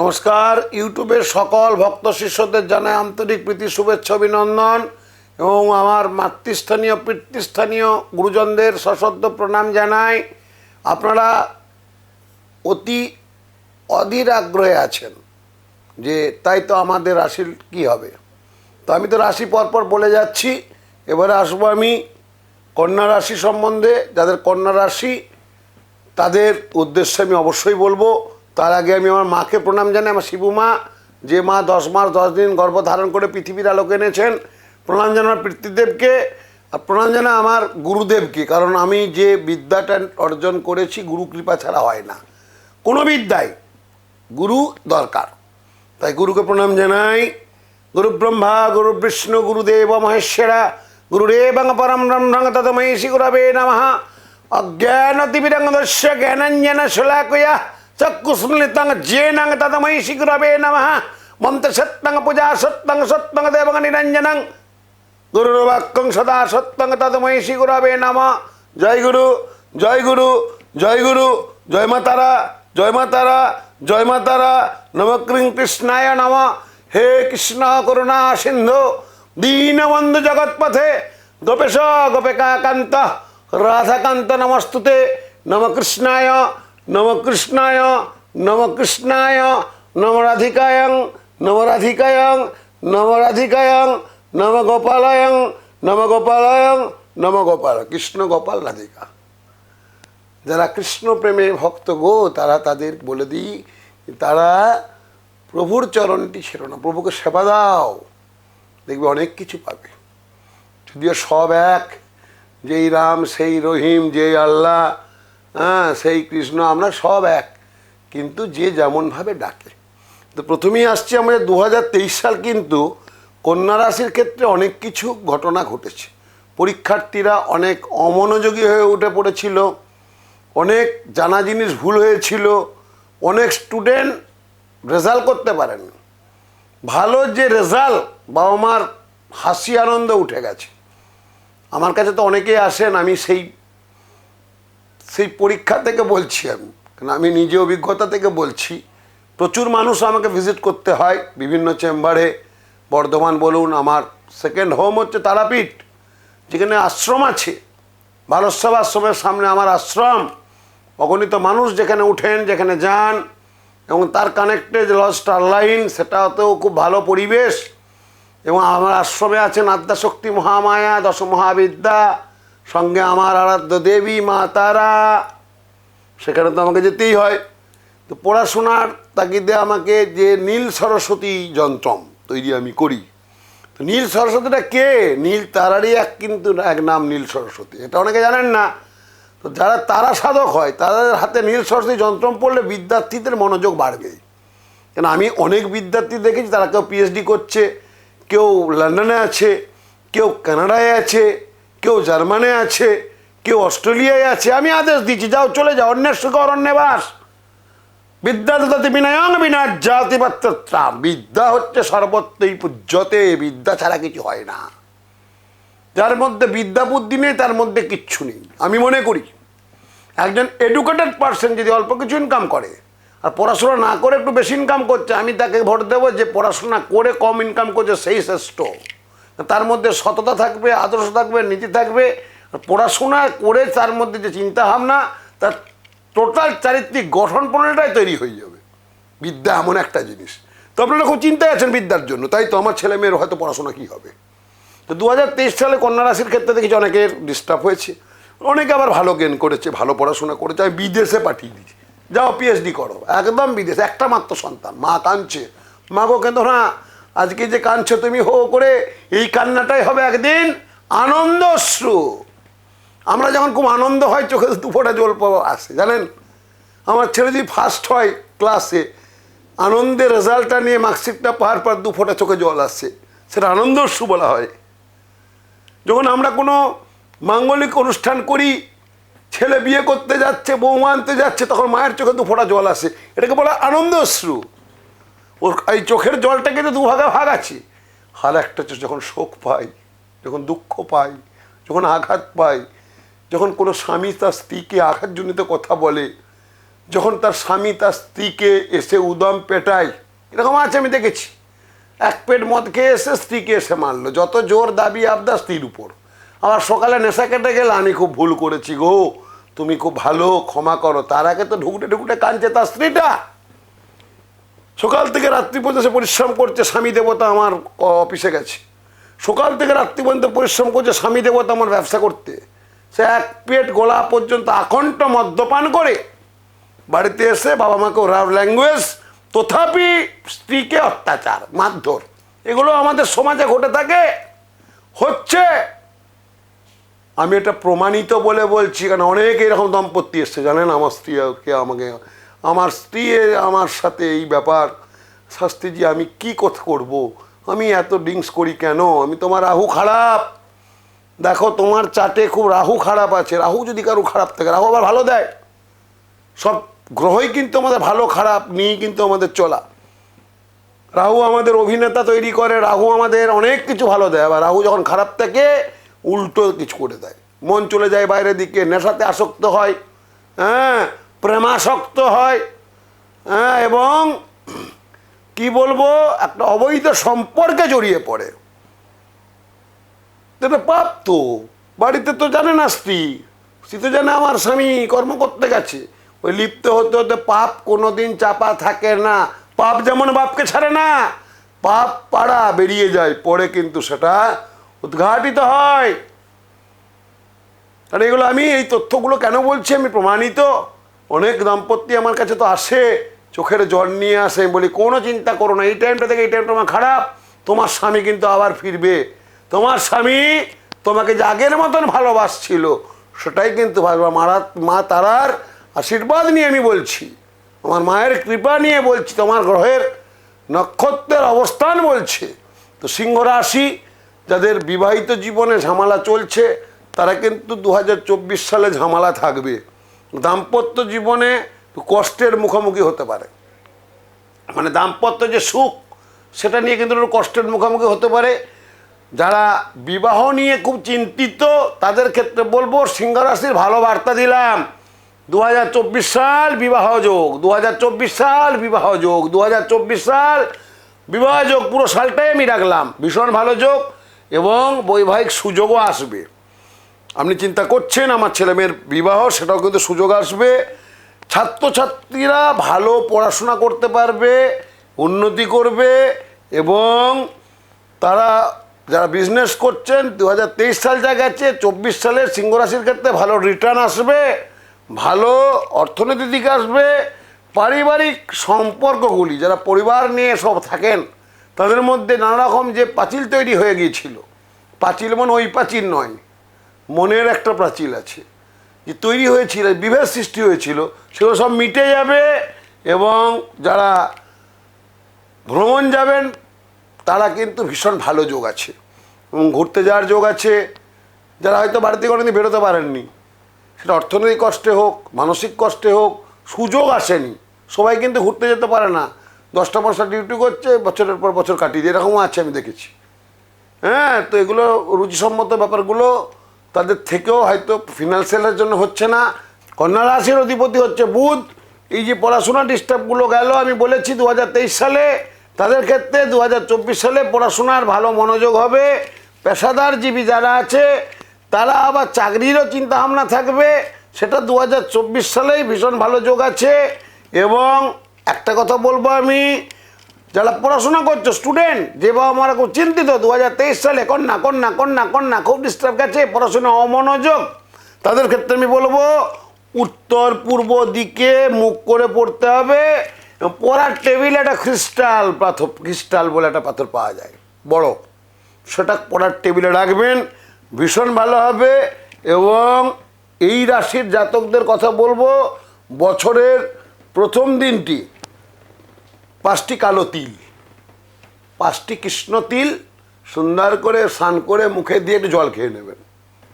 নমস্কার, ইউটিউবের সকল ভক্ত শিষ্যদের জানায় আন্তরিক প্রীতি, শুভেচ্ছা, অভিনন্দন এবং আমার মাতৃস্থানীয়, পিতৃস্থানীয় গুরুজনদের সশ্রদ্ধ প্রণাম জানাই। আপনারা অতি অধীর আগ্রহে আছেন যে তাই তো আমাদের রাশির কি হবে। তো আমি তো রাশি পরপর বলে যাচ্ছি। এবারে আসব আমি কন্যা রাশি সম্বন্ধে। যাদের কন্যা রাশি, তাদের উদ্দেশ্যে আমি অবশ্যই বলব তার আগে আমি আমার মাকে প্রণাম জানাই, আমার শিবু মা, যে মা দশ মাস, দশ দিন গর্ভ ধারণ করে পৃথিবীর আলোকে এনেছেন, প্রণাম জানাই পিতৃদেবকে আর প্রণাম জানাই আমার গুরুদেবকে, কারণ আমি যে বিদ্যাটা অর্জন করেছি, গুরু কৃপা ছাড়া হয় না। কোনো বিদ্যায় গুরু দরকার। তাই গুরুকে প্রণাম জানাই। গুরু ব্রহ্মা গুরু বিষ্ণু গুরুদেব, মহেশ্বরা গুরুরেবং পরম ব্রহ্মং তদময়ী গুরবে নমঃ। অজ্ঞানতিবিরঙ্গদস্য জ্ঞানঞ্জন শুলাকয়া। চক্ষুস্মৃতং জেনং তদময়ী গুরবে নমঃ মন্ত্র সত্যং পূজা সত্যং সত্যং দেবং নিরঞ্জনং গুরুর্বাক্যং সদা সত্যং তদময়ী গুরবে নম জয় গুরু জয় গুরু জয় গুরু জয় মা জয় মা জয় মা নমক্রিং কৃষ্ণায় নম হে কৃষ্ণ করুণা সিন্ধু দীনবন্ধু জগৎপথে গোপেশ গোপিকাকান্ত রাধাকান্ত নমস্তুতে নম কৃষ্ণায় নম কৃষ্ণায় নম কৃষ্ণায় নম রাধিকায়ং নম রাধিকায়ং নম রাধিকায়ং নম গোপালয়ং নম গোপালয়ং নম গোপাল কৃষ্ণ গোপাল রাধিকা যারা কৃষ্ণ প্রেমে ভক্ত গো, তারা তাদের বলে দিই, তারা প্রভুর চরণটি ছিল না, প্রভুকে সেবা দাও। দেখবে অনেক কিছু পাবে। যদিও সব এক, যেই রাম, সেই রহিম, যেই আল্লাহ হ্যাঁ সেই কৃষ্ণ, আমরা সব এক। কিন্তু যে যেমনভাবে ডাকে। তো প্রথমেই আসছে আমাদের দু হাজার তেইশ সাল কিন্তু কন্যা রাশির ক্ষেত্রে অনেক কিছু ঘটনা ঘটেছে। পরীক্ষার্থীরা অনেক অমনোযোগী হয়ে উঠে পড়েছিল। অনেক জানা জিনিস ভুল হয়েছিল। অনেক স্টুডেন্ট রেজাল্ট করতে পারেন। ভালো যে রেজাল্ট বাবা মার হাসি, আনন্দ উঠে গেছে। আমার কাছে তো অনেকেই আসেন, আমি সেই সেই পরীক্ষা থেকে বলছি আমি। কারণ আমি নিজে অভিজ্ঞতা থেকে বলছি। প্রচুর মানুষ আমাকে ভিজিট করতে হয় বিভিন্ন চেম্বারে বর্ধমান বলুন, আমার সেকেন্ড হোম হচ্ছে তারাপীঠ, যেখানে আশ্রম আছে। বালস্বব আশ্রমের সামনে আমার আশ্রম। অগণিত মানুষ যেখানে উঠেন, যেখানে যান, এবং তার কানেক্টেড স্টার লাইন সেটাতেও খুব ভালো পরিবেশ। এবং আমার আশ্রমে আছেন আদ্যাশক্তি মহামায়া দশ মহাবিদ্যা সঙ্গে আমার আরাধ্য দেবী মা তারা। সেখানে তো আমাকে যেতেই হয়। তো পড়াশোনার তাগিদে আমাকে যে নীল সরস্বতী যন্ত্রম তৈরি আমি করি। তো নীল সরস্বতীটা কে? নীল তারারই এক কিন্তু এক নাম নীল সরস্বতী। এটা অনেকে জানেন না। তো যারা তারা সাধক হয়, তাদের হাতে নীল সরস্বতী যন্ত্রম পড়লে বিদ্যার্থীদের মনোযোগ বাড়বে। কেন আমি অনেক বিদ্যার্থী দেখেছি, তারা কেউ পিএইচডি করছে, কেউ লন্ডনে আছে, কেউ কানাডায় আছে কেউ জার্মানে আছে, কেউ অস্ট্রেলিয়ায় আছে, আমি আদেশ দিচ্ছি, যাও চলে যাও, অন্যের সুখ, অরণ্যে বাস। বিদ্যা দদাতি বিনয়ং বিনা জাতি বিদ্যা হচ্ছে সর্বত্রই পূজ্যতে, বিদ্যা ছাড়া কিছু হয় না। যার মধ্যে বিদ্যা বুদ্ধি নেই, তার মধ্যে কিচ্ছু নেই। আমি মনে করি, একজন এডুকেটেড পার্সন যদি অল্প কিছু ইনকাম করে, আর পড়াশোনা না করে একটু বেশি ইনকাম করছে, আমি তাকে ভোট দেবো যে পড়াশোনা করে কম ইনকাম করছে, সেই শ্রেষ্ঠ। তার মধ্যে সততা থাকবে, আদর্শ থাকবে, নীতি থাকবে। পড়াশোনা করে তার মধ্যে যে চিন্তা ভাবনা তার টোটাল চারিত্রিক গঠন প্রণালীটাই তৈরি হয়ে যাবে। বিদ্যা এমন একটা জিনিস। তো আপনারা খুব চিন্তায় আছেন বিদ্যার জন্য, তাই তো আমার ছেলে মেয়ের হয়তো পড়াশোনা কী হবে? তো দু হাজার তেইশ সালে কন্যা রাশির ক্ষেত্রে দেখেছি অনেকের ডিস্টার্ব হয়েছে। অনেকে আবার ভালো গেন করেছে, ভালো পড়াশোনা করেছে, আমি বিদেশে পাঠিয়ে দিয়েছি। যাও পিএইচডি করো। একদম বিদেশ, একটা মাত্র সন্তান, মা কাঁদছে। মা গো কেন না আজকে যে কাঁদছো তুমি হো করে, এই কান্নাটাই হবে একদিন আনন্দ অশ্রু আমরা যখন খুব আনন্দ হয়, চোখে দুফোটা জল পাওয়া আসে, জানেন? আমার ছেলে যদি ফার্স্ট হয় ক্লাসে আনন্দের রেজাল্টটা নিয়ে মার্কশিটটা পাওয়ার পর দু ফোঁটা চোখে জল আসছে সেটা আনন্দ অশ্রু বলা হয়। যখন আমরা কোনো মাঙ্গলিক অনুষ্ঠান করি, ছেলে বিয়ে করতে যাচ্ছে বৌমা আনতে যাচ্ছে, তখন মায়ের চোখে দু ফোঁটা জল আসে, এটাকে বলা আনন্দ অশ্রু ওর এই চোখের জলটাকে তো দু ভাগে আছে। আর একটা হচ্ছে যখন শোক পাই, যখন দুঃখ পাই, যখন আঘাত পাই, যখন কোনো স্বামী তার স্ত্রীকে আঘাত আঘাতজনিত কথা বলে, যখন তার স্বামী তার স্ত্রীকে এসে উদম পেটায়, এরকম আছে আমি দেখেছি। এক পেট মদ খেয়ে এসে স্ত্রীকে এসে মারলো, যত জোর দাবি আবদা স্ত্রীর উপর। আবার সকালে নেশা কেটে গেলে, আমি খুব ভুল করেছি গো, তুমি খুব ভালো, ক্ষমা করো। তার আগে তো ঢুকটে ঢুকটে কাঁদছে তার স্ত্রীটা। সকাল থেকে রাত্রি পর্যন্ত সে পরিশ্রম করছে, স্বামী দেবতা আমার অফিসে গেছে। সকাল থেকে রাত্রি পর্যন্ত পরিশ্রম করছে, স্বামী দেবতা আমার ব্যবসা করতে। সে এক পেট গোলা পর্যন্ত আকণ্ঠ মদ্যপান করে বাড়িতে এসে বাবা মাকে রাব ল্যাঙ্গুয়েজ তথাপি স্ত্রীকে অত্যাচার, মারধর। এগুলো আমাদের সমাজে ঘটে থাকে। হচ্ছে, আমি এটা প্রমাণিত বলে বলছি কারণ অনেক এরকম দম্পতি এসছে। জানেন আমার স্ত্রী কে আমাকে আমার স্ত্রী আমার সাথে এই ব্যাপার। শাস্তিজি আমি কি কথা করব? আমি এত ড্রিঙ্কস করি কেন? আমি তোমার রাহু খারাপ। দেখো, তোমার চাটে খুব রাহু খারাপ আছে। রাহু যদি কারও খারাপ থাকে, রাহু আবার ভালো দেয়। সব গ্রহই কিন্তু আমাদের ভালো, খারাপ, নিয়েই কিন্তু আমাদের চলা। রাহু আমাদের অভিনেতা তৈরি করে, রাহু আমাদের অনেক কিছু ভালো দেয়। আবার রাহু যখন খারাপ থাকে, উল্টো কিছু করে দেয়। মন চলে যায় বাইরের দিকে, নেশাতে আসক্ত হয়। হ্যাঁ? প্রেমাসক্ত হয় হ্যাঁ এবং কি বলব, একটা অবৈধ সম্পর্কে জড়িয়ে পড়ে। এটা পাপ তো, বাড়িতে তো জানে না স্ত্রী। স্ত্রী তো জানে আমার স্বামী কর্ম করতে গেছে। ওই লিপ্ত হতে হতে পাপ কোনো দিন চাপা থাকে না। পাপ যেমন বাপকে ছাড়ে না, পাপ পাড়া বেরিয়ে যায় পরে কিন্তু সেটা উদ্ঘাটিত হয়। আর এগুলো আমি এই তথ্যগুলো কেন বলছি আমি প্রমাণিত? অনেক দাম্পত্য আমার কাছে তো আসে, চোখের জল নিয়ে আসে বলি, কোনো চিন্তা করো না, এই টাইমটা থেকে এই টাইমটা আমার খারাপ, তোমার স্বামী কিন্তু আবার ফিরবে। তোমার স্বামী তোমাকে যে আগের মতন ভালোবাসছিল, সেটাই কিন্তু ভালো। মারা মা তারার আশীর্বাদ নিয়ে আমি বলছি, আমার মায়ের কৃপা নিয়ে বলছি, তোমার গ্রহের নক্ষত্রের অবস্থান বলছে। তো সিংহ রাশি, যাদের বিবাহিত জীবনে ঝামেলা চলছে, তারা কিন্তু দু হাজার চব্বিশ সালে ঝামেলা থাকবে। দাম্পত্য জীবনে কষ্টের মুখোমুখি হতে পারে। মানে দাম্পত্য যে সুখ, সেটা নিয়ে কিন্তু কষ্টের মুখোমুখি হতে পারে। যারা বিবাহ নিয়ে খুব চিন্তিত, তাদের ক্ষেত্রে বলব সিংহ রাশির ভালো বার্তা দিলাম। দু হাজার চব্বিশ সাল বিবাহ যোগ দু হাজার চব্বিশ সাল বিবাহ যোগ দু হাজার চব্বিশ সাল বিবাহ যোগ, পুরো সালটাই আমি রাখলাম। ভীষণ ভালো যোগ এবং বৈবাহিক সুযোগও আসবে। আপনি চিন্তা করছেন, আমার ছেলে মেয়ের বিবাহ, সেটাও কিন্তু সুযোগ আসবে। ছাত্রছাত্রীরা ভালো পড়াশোনা করতে পারবে, উন্নতি করবে এবং তারা যারা বিজনেস করছেন দু হাজার তেইশ সাল যা গেছে, চব্বিশ সালে সিংহ রাশির ক্ষেত্রে ভালো রিটার্ন আসবে, ভালো অর্থনীতির দিকে আসবে, পারিবারিক সম্পর্কগুলি, যারা পরিবার নিয়ে সব থাকেন, তাদের মধ্যে নানা রকম যে পাঁচিল তৈরি হয়ে গিয়েছিল। পাঁচিল মানে ওই পাঁচিল নয় মনের একটা প্রাচীল আছে, যে তৈরি হয়েছিল, বিভেদ সৃষ্টি হয়েছিল, সেগুলো সব মিটে যাবে এবং যারা ভ্রমণ যাবেন, তারা কিন্তু ভীষণ ভালো যোগ আছে এবং ঘুরতে যাওয়ার যোগ আছে। যারা হয়তো বাড়িতে কোনোদিন বেরোতে পারেননি, সেটা অর্থনৈতিক কষ্টে হোক, মানসিক কষ্টে হোক, সুযোগ আসেনি, সবাই কিন্তু ঘুরতে যেতে পারে না। দশটা পাঁচটা ডিউটি করছে, বছরের পর বছর কাটিয়ে দিয়ে, এরকমও আছে আমি দেখেছি। হ্যাঁ তো এগুলো রুচিসম্মত ব্যাপারগুলো তাদের থেকেও হয়তো ফিনান্সিয়ালের জন্য হচ্ছে না। কন্যা রাশির অধিপতি হচ্ছে বুধ। এই যে পড়াশোনা ডিস্টার্বগুলো গেল, আমি বলেছি দু হাজার তেইশ সালে, তাদের ক্ষেত্রে দু হাজার চব্বিশ সালে পড়াশোনার ভালো মনোযোগ হবে। পেশাদারজীবী যারা আছে, তারা আবার চাকরিরও চিন্তা ভাবনা থাকবে। সেটা দু হাজার চব্বিশ সালেই ভীষণ ভালো যোগ আছে। এবং একটা কথা বলব আমি যারা পড়াশোনা করছ স্টুডেন্ট যে বাবা মারা খুব চিন্তিত দু হাজার তেইশ সালে কন্যা কন্যা কন্যা কন্যা, খুব ডিস্টার্ব গেছে, পড়াশোনা অমনোযোগ। তাদের ক্ষেত্রে আমি বলব, উত্তর পূর্ব দিকে মুখ করে পড়তে হবে পড়ার টেবিলে একটা ক্রিস্টাল পাথর ক্রিস্টাল বলে একটা পাথর পাওয়া যায়, বড়। সেটা পড়ার টেবিলে রাখবেন, ভীষণ ভালো হবে, এবং এই রাশির জাতকদের কথা বলব, বছরের প্রথম দিনটি পাঁচটি কালো তিল। পাঁচটি কৃষ্ণ তিল সুন্দর করে স্নান করে মুখে দিয়ে একটু জল খেয়ে নেবেন।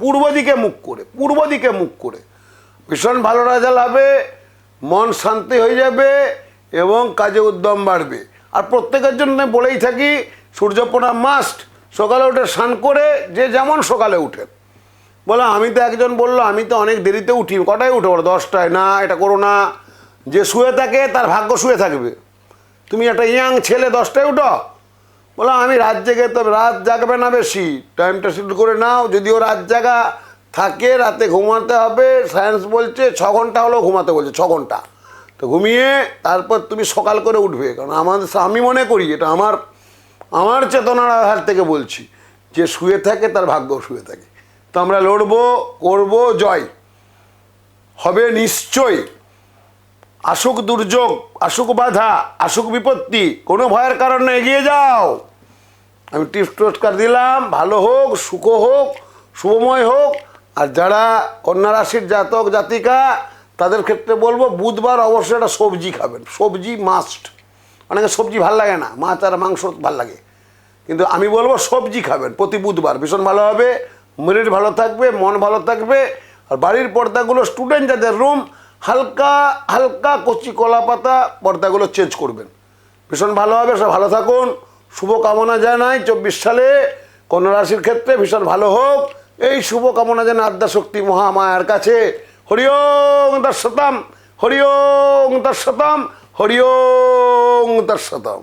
পূর্ব দিকে মুখ করে, পূর্ব দিকে মুখ করে। ভীষণ ভালো রেজাল্ট হবে মন শান্তি হয়ে যাবে এবং কাজে উদ্যম বাড়বে। আর প্রত্যেকের জন্য বলেই থাকি সূর্য প্রণাম মাস্ট সকালে উঠে স্নান করে, যে যেমন সকালে উঠেন বলো, আমি তো একজন বলল, আমি তো অনেক দেরিতে উঠি, কটায় উঠে বলো দশটায়? না, এটা করো না। যে শুয়ে থাকে, তার ভাগ্য শুয়ে থাকবে। তুমি একটা ইয়াং ছেলে, দশটায় উঠো। বলো, আমি রাত জেগে তো রাত জাগবে না বেশি। টাইমটা শিডিউল করে নাও। যদিও রাত জাগা থাকে, রাতে ঘুমাতে হবে সায়েন্স বলছে ছ ঘণ্টা হলেও ঘুমাতে বলছে, ছ ঘণ্টা। তো ঘুমিয়ে তারপর তুমি সকাল করে উঠবে। কারণ আমাদের আমি মনে করি, এটা আমার আমার চেতনার আধার থেকে বলছি, যে শুয়ে থাকে, তার ভাগ্য শুয়ে থাকে। তো আমরা লড়বো, করব, জয়। হবে নিশ্চয় আসুক দুর্যোগ, আসুক বাধা, আসুক বিপত্তি, কোনো ভয়ের কারণে এগিয়ে যাও। আমি টিপস টোস্কার দিলাম, ভালো হোক, সুখ হোক, শুভময় হোক। আর যারা কন্যা রাশির জাতক, জাতিকা, তাদের ক্ষেত্রে বলব, বুধবার অবশ্যই একটা সবজি খাবেন। সবজি মাস্ট অনেকে সবজি ভালো লাগে না, মাছ আর মাংস ভালো লাগে। কিন্তু আমি বলব, সবজি খাবেন প্রতি বুধবার। ভীষণ ভালো হবে শরীর ভালো থাকবে, মন ভালো থাকবে। আর বাড়ির পর্দাগুলো স্টুডেন্ট যাদের রুম হালকা হালকা কচি কলা পাতা পর্দাগুলো চেঞ্জ করবেন। ভীষণ ভালো হবে, সব ভালো থাকুন। শুভকামনা জানাই চব্বিশ সালে। রাশির ক্ষেত্রে ভীষণ ভালো হোক। এই শুভকামনা যেন আদ্যাশক্তি মহামায়ার কাছে। হরিওং দর্শতাম হরিওং দর্শতাম হরিওং দর্শতাম